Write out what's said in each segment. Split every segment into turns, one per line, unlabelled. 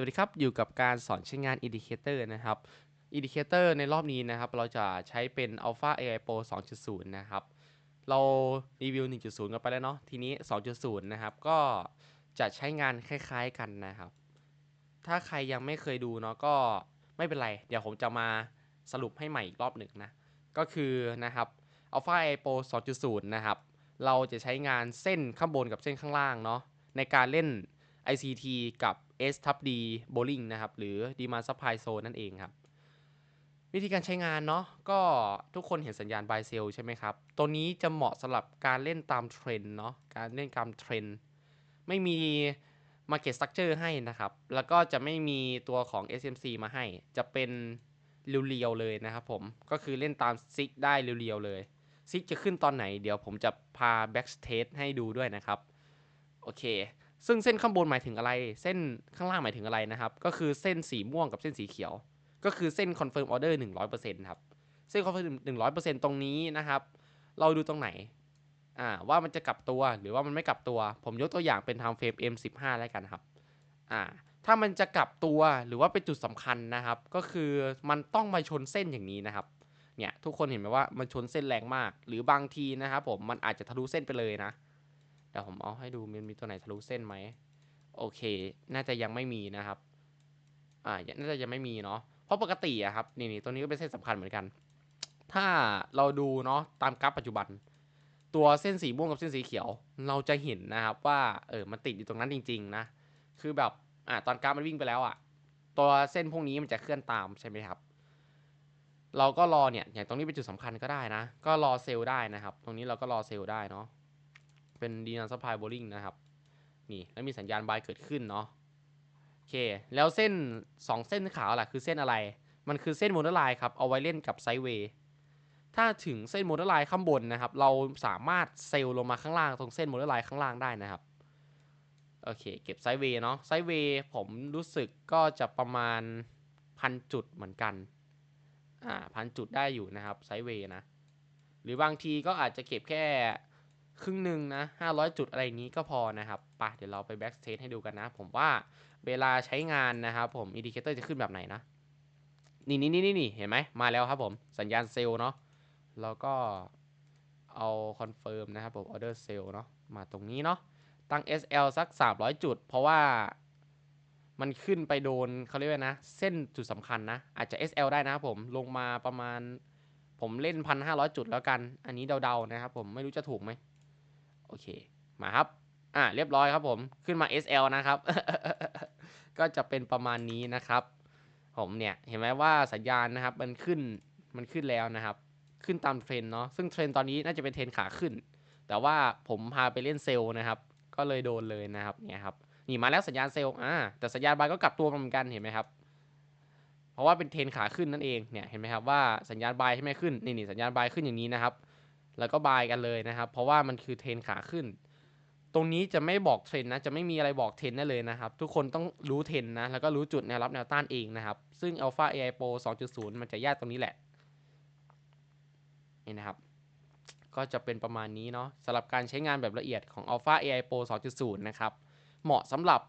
วัสดีครับ อยู่กับการสอนใช้งาน Indicator นะครับ Indicator ในรอบนี้นะครับ เราจะใช้เป็น Alpha AI Pro 2.0 นะครับ เรารีวิว 1.0 กันไปแล้วเนาะ ทีนี้ 2.0 นะครับ ก็จะใช้งานคล้ายๆกันนะครับ ถ้าใครยังไม่เคยดูเนาะก็ไม่เป็นไร เดี๋ยวผมจะมาสรุปให้ใหม่อีกรอบหนึ่งนะ ก็คือนะครับ Alpha AI Pro 2.0 นะครับ เราจะใช้งานเส้นข้างบนกับเส้นข้างล่างเนาะในการเล่น ICT กับ S ทับ D Bowling นะครับ หรือ Demand Supply Zone นั่นเองครับ วิธีการใช้งานเนาะก็ทุกคนเห็นสัญญาณ Buy Sell ใช่ไหมครับ ตัวนี้จะเหมาะสำหรับการเล่นตามเทรนเนาะการเล่นตามเทรนไม่มี Market Structure ให้นะครับ แล้วก็จะไม่มีตัวของ SMC มาให้ จะเป็นเรียวๆเลยนะครับผม ก็คือเล่นตามซิกได้เรียวๆเลยซิกจะขึ้นตอนไหน เดี๋ยวผมจะพา Backstage ให้ดูด้วยนะครับ โอเค ซึ่งเส้นข้างบนหมายถึงอะไร เส้นข้างล่างหมายถึงอะไรนะครับ ก็คือเส้นสีม่วงกับเส้นสีเขียว ก็คือเส้น confirm order 100%ครับ เส้น confirm 100%ตรงนี้นะครับ เราดูตรงไหน อ่า ว่ามันจะกลับตัวหรือว่ามันไม่กลับตัว ผมยกตัวอย่างเป็น time frame M15 แล้วกันครับ อ่า ถ้ามันจะกลับตัวหรือว่าเป็นจุดสำคัญนะครับ ก็คือมันต้องมาชนเส้นอย่างนี้นะครับ เนี่ยทุกคนเห็นไหมว่ามันชนเส้นแรงมาก หรือบางทีนะครับผมมันอาจจะทะลุเส้นไปเลยนะ เดี๋ยวผมเอาให้ดูมันมีตัวไหนทะลุเส้นไหมโอเค น่าจะยังไม่มีนะครับ อ่า น่าจะยังไม่มีเนาะ เพราะปกติอะครับ นี่นี่ตัวนี้ก็เป็นเส้นสำคัญเหมือนกัน ถ้าเราดูเนาะตามกราฟปัจจุบัน ตัวเส้นสีม่วงกับเส้นสีเขียว เราจะเห็นนะครับว่า เออ มันติดอยู่ตรงนั้นจริง ๆ นะ คือแบบ อ่าตอนกราฟมันวิ่งไปแล้วอะตัวเส้นพวกนี้มันจะเคลื่อนตามใช่ไหมครับ เราก็รอเนี่ย อย่างตรงนี้เป็นจุดสำคัญก็ได้นะ ก็รอเซลล์ได้นะครับ ตรงนี้เราก็รอเซลล์ได้เนาะ เป็นดีน a สปายโบลิ่งนะครับ นี่แล้วมีสัญญาณบายเกิดขึ้นเนาะโอเค แล้วเส้น 2 เส้นขาวล่ะคือเส้นอะไร มันคือเส้นโมเดลไลน์ครับ เอาไว้เล่นกับไซด์เวย์ถ้าถึงเส้นโมเดลไลน์ข้างบนนะครับ เราสามารถเซลล์ลงมาข้างล่างตรงเส้นโมเดลไลน์ข้างล่างได้นะครับโอเค เก็บไซด์เวย์เนาะไซด์เวย์ผมรู้สึกก็จะประมาณพันจุดเหมือนกันอ่าพันจุดได้อยู่นะครับไซด์เวย์นะ หรือบางทีก็อาจจะเก็บแค่ ครึ่งหนึ่งนะ 500 จุดอะไรอย่างนี้ก็พอนะครับไปเดี๋ยวเราไปแบ็กสเตทให้ดูกันนะ ผมว่าเวลาใช้งานนะครับผมอินดิเคเตอร์จะขึ้นแบบไหนนะ นี่นี่นี่นี่เห็นไหมมาแล้วครับผมสัญญาณเซลล์เนาะแล้วก็เอาคอนเฟิร์มนะครับผมออเดอร์เซลล์เนาะมาตรงนี้เนาะตั้ง SL สัก 300 จุด เพราะว่ามันขึ้นไปโดนเขาเรียกว่านะ เส้นจุดสำคัญนะ อาจจะ SL ได้นะครับผมลงมาประมาณ ผมเล่น 1,500 จุดแล้วกัน อันนี้เดาๆนะครับผมไม่รู้จะถูกไหม โอเค มาครับ อ่าเรียบร้อยครับผม ขึ้นมา SL นะครับ ก็จะเป็นประมาณนี้นะครับ ผมเนี่ย เห็นไหมว่าสัญญาณนะครับ มันขึ้น มันขึ้นแล้วนะครับ ขึ้นตามเทรนเนาะ ซึ่งเทรนตอนนี้น่าจะเป็นเทรนขาขึ้น แต่ว่าผมพาไปเล่นเซลล์นะครับ ก็เลยโดนเลยนะครับ เนี่ยครับ นี่มาแล้วสัญญาณเซลล์ อ่า แต่สัญญาณบายก็กลับตัวเหมือนกัน เห็นไหมครับเพราะว่าเป็นเทรนขาขึ้นนั่นเองเนี่ยเห็นไหมครับว่าสัญญาณบายใช่ไหมขึ้นนี่นี่สัญญาณบายขึ้นอย่างนี้นะครับ แล้วก็บายกันเลยนะครับ เพราะว่ามันคือเทรนขาขึ้น ตรงนี้จะไม่บอกเทรนนะ จะไม่มีอะไรบอกเทรนได้เลยนะครับ ทุกคนต้องรู้เทรนนะ แล้วก็รู้จุดแนวรับแนวต้านเองนะครับ ซึ่ง Alpha AI Pro 2.0 มันจะยากตรงนี้แหละ นี่นะครับ ก็จะเป็นประมาณนี้เนาะสำหรับการใช้งานแบบละเอียดของ Alpha AI Pro 2.0 นะครับ เหมาะสำหรับ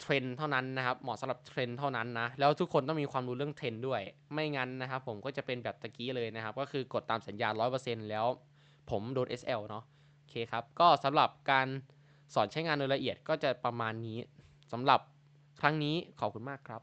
เทรนเท่านั้นนะครับ เหมาะสำหรับเทรนเท่านั้นนะ แล้วทุกคนต้องมีความรู้เรื่องเทรนด้วย ไม่งั้นนะครับผมก็จะเป็นแบบตะกี้เลยนะครับ ก็คือกดตามสัญญาณ100%แล้ว ผมโดน SL เนาะโอเคครับ ก็สำหรับการสอนใช้งานโดยละเอียดก็จะประมาณนี้สำหรับครั้งนี้ขอบคุณมากครับ